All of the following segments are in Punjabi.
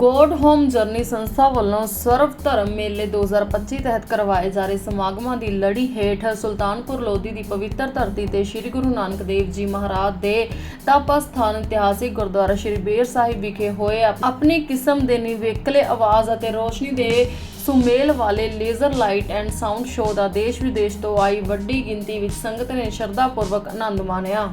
ਗੋਡ ਹੋਮ ਜਰਨੀ ਸੰਸਥਾ ਵੱਲੋਂ ਸਰਵ ਧਰਮ ਮੇਲੇ 2025 ਤਹਿਤ ਕਰਵਾਏ ਜਾ ਰਹੇ ਸਮਾਗਮਾਂ ਦੀ ਲੜੀ ਹੇਠ ਸੁਲਤਾਨਪੁਰ ਲੋਧੀ ਦੀ ਪਵਿੱਤਰ ਧਰਤੀ ਤੇ ਸ੍ਰੀ ਗੁਰੂ ਨਾਨਕ ਦੇਵ ਜੀ ਮਹਾਰਾਜ ਦੇ ਤਪ ਸਥਾਨ ਇਤਿਹਾਸਿਕ ਗੁਰਦੁਆਰਾ ਸ੍ਰੀ ਬੇਰ ਸਾਹਿਬ ਵਿਖੇ ਹੋਏ। ਆਪਣੀ ਕਿਸਮ ਦੇ ਨਿਵੇਕਲੇ ਆਵਾਜ਼ ਅਤੇ ਰੋਸ਼ਨੀ ਦੇ ਸੁਮੇਲ ਵਾਲੇ laser light and sound show ਦਾ ਦੇਸ਼ ਵਿਦੇਸ਼ ਤੋਂ ਆਈ ਵੱਡੀ ਗਿਣਤੀ ਵਿੱਚ ਸੰਗਤ ਨੇ ਸ਼ਰਧਾਪੂਰਵਕ ਆਨੰਦ ਮਾਣਿਆ।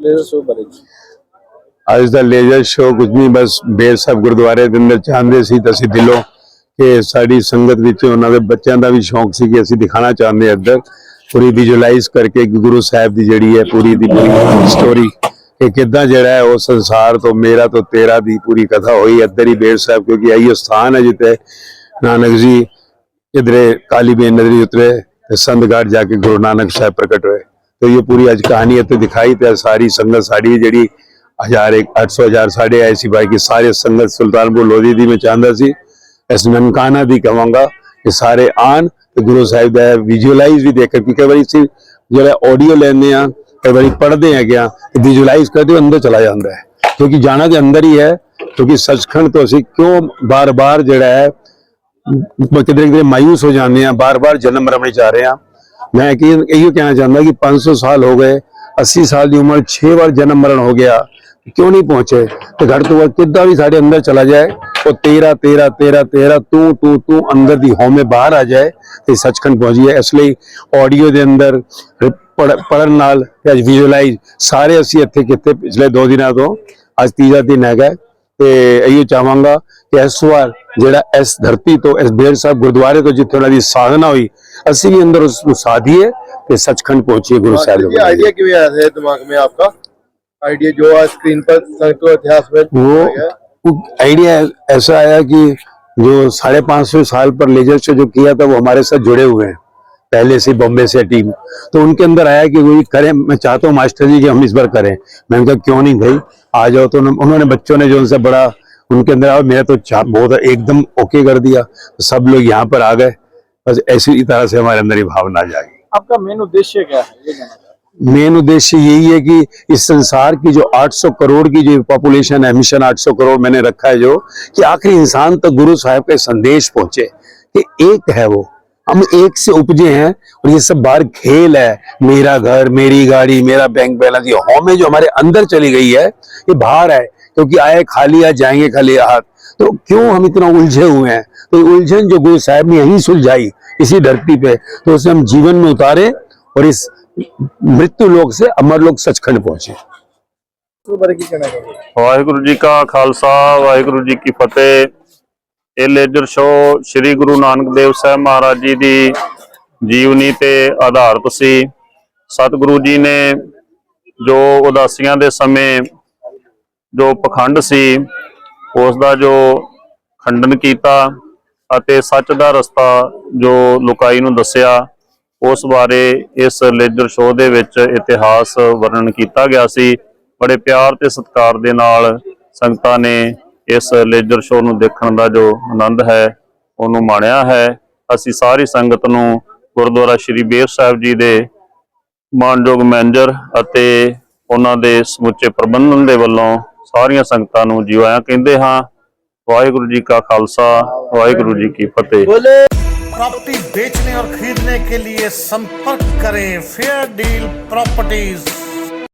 ਲੇਜ਼ਰ ਸ਼ੋ ਬਾਰੇ ਜੀ ਅੱਜ ਦਾ ਲੇਜ਼ਰ ਸ਼ੋਅ ਕੁਝ ਨਹੀਂ ਬਸ ਬੇਰ ਸਾਹਿਬ ਗੁਰਦੁਆਰੇ ਦੇ ਅੰਦਰ ਚਾਹੁੰਦੇ ਸੀ ਤਾਂ ਅਸੀਂ ਦਿਲੋਂ ਕਿ ਸਾਡੀ ਸੰਗਤ ਵਿੱਚ ਉਹਨਾਂ ਦੇ ਬੱਚਿਆਂ ਦਾ ਵੀ ਸ਼ੌਂਕ ਸੀ ਕਿ ਅਸੀਂ ਦਿਖਾਣਾ ਚਾਹੁੰਦੇ ਹਾਂ ਇੱਧਰ ਪੂਰੀ ਵਿਜ਼ੂਅਲਾਈਜ਼ ਕਰਕੇ ਕਿ ਗੁਰੂ ਸਾਹਿਬ ਦੀ ਜਿਹੜੀ ਹੈ ਪੂਰੀ ਦੀ ਪੂਰੀ ਸਟੋਰੀ ਕਿ ਕਿੱਦਾਂ ਜਿਹੜਾ ਹੈ ਉਹ ਸੰਸਾਰ ਤੋਂ ਮੇਰਾ ਤੋਂ ਤੇਰਾ ਦੀ ਪੂਰੀ ਕਥਾ ਹੋਈ ਇੱਧਰ ਹੀ ਬੇਰ ਸਾਹਿਬ ਕਿਉਂਕਿ ਇਹੀ ਸਥਾਨ ਹੈ ਜਿੱਥੇ ਨਾਨਕ ਜੀ इधरे काली बेन नगरी उतरे ते संत घाट जाके गुरु नानक साहब प्रकट हुए तो ये पूरी आज कहानी इतने दिखाई ते सारी संगत साड़ी ਜਿਹੜੀ ਹਜ਼ਾਰ ਇੱਕ 800 ਹਜ਼ਾਰ ਸਾਡੇ ਆਏ ਸੀ ਭਾਈ ਕਿ ਸਾਰੇ ਸੰਗਤ ਸੁਲਤਾਨਪੁਰ ਲੋਧੀ ਦੀ ਮੈਂ ਚਾਹੁੰਦਾ ਸੀ ਇਸ ਨਨਕਾਣਾ ਦੀ ਕਹਾਂਗਾ ਕਿ ਸਾਰੇ ਆਣ ਤੇ ਗੁਰੂ ਸਾਹਿਬ ਦਾ ਵਿਜ਼ੂਅਲਾਈਜ਼ ਵੀ ਦੇਖ ਕੇ ਕਈ ਵਾਰੀ ਸੀ ਜਿਹੜਾ ਆਡੀਓ ਲੈਂਦੇ ਆ ਕਈ ਵਾਰੀ ਪੜ੍ਹਦੇ ਹੈਗੇ ਆ ਵਿਜ਼ੂਅਲਾਈਜ਼ ਕਰਦੇ ਹੋ ਅੰਦਰ ਚਲਾ ਜਾਂਦਾ ਹੈ ਕਿਉਂਕਿ ਜਾਣਾ ਦੇ ਅੰਦਰ ਹੀ ਹੈ ਕਿਉਂਕਿ ਸੱਚਖੰਡ ਤੋਂ ਅਸੀਂ ਕਿਉਂ ਬਾਰ-ਬਾਰ ਜਿਹੜਾ ਹੈ ਕਿਤੇ ਕਿਤੇ ਮਾਇੂਸ ਹੋ ਜਾਂਦੇ ਆ ਬਾਰ-ਬਾਰ ਜਨਮ ਮਰਨ ਵਿੱਚ ਜਾ ਰਹੇ ਆ ਮੈਂ ਕਿ ਇਹੋ ਕਹਿਣਾ ਚਾਹੁੰਦਾ ਕਿ 500 ਸਾਲ ਹੋ ਗਏ 80 ਸਾਲ ਦੀ ਉਮਰ 6 ਵਾਰ ਜਨਮ ਮਰਨ ਹੋ ਗਿਆ ਕਿਉਂ ਨਹੀਂ ਪਹੁੰਚੇ ਤੇ ਘੱਟ ਤੋਂ ਘੱਟ ਕਿੱਦਾਂ ਵੀ ਸਾਡੇ ਅੰਦਰ ਚਲਾ ਜਾਏ ਉਹ ਤੇਰਾ ਤੇਰਾ ਤੇਰਾ ਤੇਰਾ ਤੂੰ ਤੂੰ ਤੂੰ ਅੰਦਰ ਦੀ ਹਉਮੈ ਬਾਹਰ ਆ ਜਾਏ ਤੇ ਸੱਚਖੰਡ ਪਹੁੰਚ ਜਾਏ ਇਸ ਲਈ ਆਡੀਓ ਦੇ ਅੰਦਰ ਪੜਨ ਨਾਲ ਤੇ ਅੱਜ ਵਿਜ਼ੂਅਲਾਈਜ਼ ਸਾਰੇ ਅਸੀਂ ਇੱਥੇ ਕਿਤੇ ਪਿਛਲੇ 2 ਦਿਨਾਂ ਤੋਂ ਅੱਜ ਤੀਜਾ ਦਿਨ ਹੈਗਾ ਤੇ ਇਹੋ ਚਾਹਾਂਗਾ ਕਿ ਇਸ ਵਾਰ ਜਿਹੜਾ ਇਸ ਧਰਤੀ ਤੋਂ ਇਸ ਬੇਰ ਸਾਹਿਬ ਗੁਰਦੁਆਰੇ ਤੋਂ ਜਿੱਥੇ ਉਹਨਾਂ ਦੀ ਸਾਧਨਾ ਹੋਈ ਅਸੀਂ ਵੀ ਅੰਦਰ ਉਸ ਨੂੰ ਸਾਧੀਏ ਤੇ ਸੱਚਖੰਡ ਪਹੁੰਚੀਏ ਗੁਰੂ ਸਾਹਿਬ ये ਦੇ आइडिया क्यों आया है दिमाग में आपका आइडिया जो आज स्क्रीन पर संतो इतिहास में वो दिखाया गया है। वो आइडिया ऐसा आया कि जो साढ़े पांच सौ साल पर लेजर शो जो किया था वो हमारे साथ जुड़े हुए हैं पहले से बॉम्बे से टीम तो उनके अंदर आया कि वही करें मैं चाहता हूँ मास्टर जी कि हम इस बार करें मैंने कहा क्यों नहीं भाई आ जाओ तो उन्होंने उन्होंने बच्चों ने जो उनसे बड़ा उनके अंदर आया मेरा तो चा- बहुत एकदम ओके कर दिया तो सब लोग यहाँ पर आ गए बस ऐसी तरह से हमारे अंदर ये भावना जागी आपका मेन उद्देश्य क्या है? मेन उद्देश्य यही है कि इस संसार की जो 800 करोड़ की जो पॉपुलेशन है मिशन 800 करोड़ मैंने रखा है जो कि आखिरी इंसान तक गुरु साहब का संदेश पहुँचे कि एक है वो। हम एक से उपजे हैं और ये सब बाहर खेल है। मेरा घर मेरी गाड़ी मेरा बैंक बैलेंस ये हमें जो हमारे अंदर चली गई है ये बाहर है क्योंकि आए खाली आ जाएँगे खाली हाथ तो क्यों हम इतना उलझे हुए हैं तो ये उलझन जो गुरु साहब ने यहीं सुलझाई इसी धरती पे तो उसे हम जीवन में उतारे और इस मृत्यु लोक से अमर लोक सचखंड पहुंचे है इसके बारे की कहना चाहोगे ਵਾਹਿਗੁਰੂ ਜੀ ਕਾ ਖਾਲਸਾ ਵਾਹਿਗੁਰੂ ਜੀ ਕੀ ਫਤਿਹ ਇਹ ਲੇਜਰ ਸ਼ੋ ਸ੍ਰੀ ਗੁਰੂ ਨਾਨਕ ਦੇਵ ਸਾਹਿਬ ਮਹਾਰਾਜ ਜੀ ਦੀ ਜੀਵਨੀ ਤੇ ਆਧਾਰਿਤ ਸੀ ਸਤਿਗੁਰੂ ਜੀ ਨੇ ਜੋ ਉਦਾਸੀਆਂ ਦੇ ਸਮੇਂ ਜੋ ਪਖੰਡ ਸੀ ਉਸ ਦਾ ਜੋ ਖੰਡਨ ਕੀਤਾ ਅਤੇ ਸੱਚ ਦਾ ਰਸਤਾ ਜੋ ਲੁਕਾਈ ਨੂੰ ਦੱਸਿਆ, ਉਸ ਬਾਰੇ ਇਸ ਲੇਜਰ ਸ਼ੋਅ ਦੇ ਵਿੱਚ ਇਤਿਹਾਸ ਵਰਣਨ ਕੀਤਾ ਗਿਆ ਸੀ। ਬੜੇ ਪਿਆਰ ਤੇ ਸਤਿਕਾਰ ਦੇ ਨਾਲ ਸੰਗਤਾਂ ਨੇ ਇਸ ਲੇਜਰ ਸ਼ੋਅ ਨੂੰ ਦੇਖਣ ਦਾ ਜੋ ਆਨੰਦ ਹੈ, ਉਹਨੂੰ ਮਾਣਿਆ ਹੈ। ਅਸੀਂ ਸਾਰੀ ਸੰਗਤ ਨੂੰ ਗੁਰਦੁਆਰਾ ਸ਼੍ਰੀ ਬੇਰ ਸਾਹਿਬ ਜੀ ਦੇ ਮਾਨਯੋਗ ਮੈਨੇਜਰ ਅਤੇ ਉਹਨਾਂ ਦੇ ਸਮੁੱਚੇ ਪ੍ਰਬੰਧਨ ਦੇ ਵੱਲੋਂ ਸਾਰੀਆਂ ਸੰਗਤਾਂ ਨੂੰ ਜੀ ਆਇਆਂ ਕਹਿੰਦੇ ਹਾਂ ਵਾਹਿਗੁਰੂ ਜੀ ਕਾ ਖਾਲਸਾ ਵਾਹਿਗੁਰੂ ਜੀ ਕੀ ਫਤਿਹ प्रॉपर्टी बेचने और खरीदने के लिए संपर्क करें फेयर डील प्रॉपर्टीज